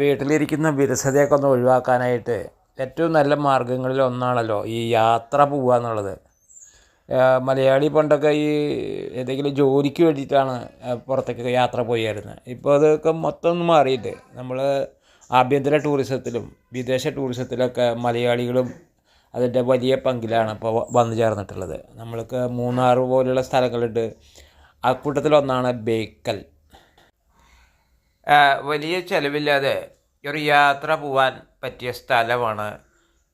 വീട്ടിലിരിക്കുന്ന വിരസതയൊക്കെ ഒന്ന് ഒഴിവാക്കാനായിട്ട് ഏറ്റവും നല്ല മാർഗങ്ങളിൽ ഒന്നാണല്ലോ ഈ യാത്ര പോവുക എന്നുള്ളത്. മലയാളി പണ്ടൊക്കെ ഈ ഏതെങ്കിലും ജോലിക്ക് വേണ്ടിയിട്ടാണ് പുറത്തേക്ക് യാത്ര പോയായിരുന്നത് ഇപ്പോൾ അതൊക്കെ മൊത്തം ഒന്ന് മാറിയിട്ട് നമ്മൾ ആഭ്യന്തര ടൂറിസത്തിലും വിദേശ ടൂറിസത്തിലൊക്കെ മലയാളികളും അതിന്റെ വലിയ പങ്കിലാണ് ഇപ്പോൾ വന്നു ചേർന്നിട്ടുള്ളത്. നമ്മൾക്ക് മൂന്നാർ പോലുള്ള സ്ഥലങ്ങളുണ്ട്. അക്കൂട്ടത്തിലൊന്നാണ് കൂട്ടത്തിലൊന്നാണ് ബേക്കൽ. വലിയ ചിലവില്ലാതെ ഒരു യാത്ര പോവാൻ പറ്റിയ സ്ഥലമാണ്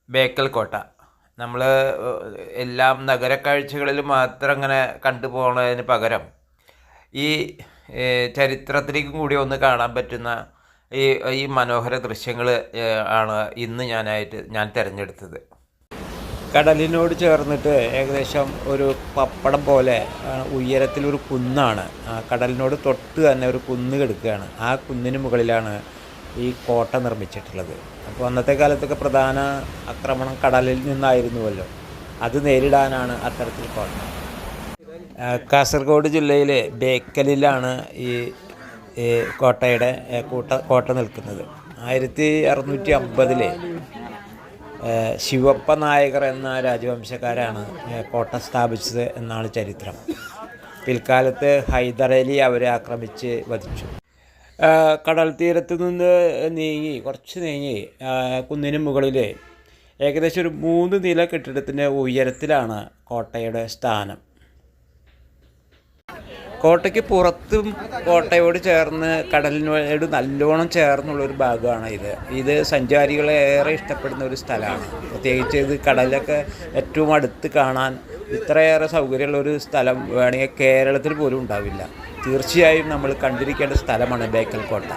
ബേക്കൽ കോട്ട നമ്മൾ എല്ലാം നഗര കാഴ്ചകളിൽ മാത്രം അങ്ങനെ കണ്ടു പോകുന്നതിന് പകരം ഈ ചരിത്രത്തിലേക്കും കൂടി ഒന്ന് കാണാൻ പറ്റുന്ന ഈ ഈ മനോഹര ദൃശ്യങ്ങൾ ആണ് ഇന്ന് ഞാനായിട്ട് ഞാൻ തിരഞ്ഞെടുത്തത്. കടലിനോട് ചേർന്നിട്ട് ഏകദേശം ഒരു പപ്പടം പോലെ ഉയരത്തിലൊരു കുന്നാണ്. കടലിനോട് തൊട്ട് തന്നെ ഒരു കുന്ന് കിടക്കുകയാണ്. ആ കുന്നിന് മുകളിലാണ് ഈ കോട്ട നിർമ്മിച്ചിട്ടുള്ളത്. അപ്പോൾ അന്നത്തെ കാലത്തൊക്കെ പ്രധാന ആക്രമണം കടലിൽ നിന്നായിരുന്നുവല്ലോ. അത് നേരിടാനാണ് അത്തരത്തിൽ കോട്ട. കാസർഗോഡ് ജില്ലയിലെ ബേക്കലിലാണ് ഈ കോട്ടയുടെ കൂട്ട കോട്ട നിൽക്കുന്നത്. ആയിരത്തി അറുന്നൂറ്റി അമ്പതിലെ ശിവപ്പ നായകർ എന്ന രാജവംശക്കാരാണ് കോട്ട സ്ഥാപിച്ചത് എന്നാണ് ചരിത്രം. പിൽക്കാലത്ത് ഹൈദരലി അവരെ ആക്രമിച്ച് വധിച്ചു. കടൽ തീരത്ത് നിന്ന് നീങ്ങി കുറച്ച് നീങ്ങി കുന്നിന് മുകളിൽ ഏകദേശം ഒരു മൂന്ന് നില കെട്ടിടത്തിന്റെ ഉയരത്തിലാണ് കോട്ടയുടെ സ്ഥാനം. കോട്ടയ്ക്ക് പുറത്തും കോട്ടയോട് ചേർന്ന് കടലിനോട് നല്ലോണം ചേർന്നുള്ളൊരു ഭാഗമാണ് ഇത്. ഇത് സഞ്ചാരികളെ ഏറെ ഇഷ്ടപ്പെടുന്ന ഒരു സ്ഥലമാണ്. പ്രത്യേകിച്ച് ഇത് കടലൊക്കെ ഏറ്റവും അടുത്ത് കാണാൻ ഇത്രയേറെ സൗകര്യമുള്ള ഒരു സ്ഥലം വേണമെങ്കിൽ കേരളത്തിൽ പോലും ഉണ്ടാവില്ല. തീർച്ചയായും നമ്മൾ കണ്ടിരിക്കേണ്ട സ്ഥലമാണ് ബേക്കൽ കോട്ട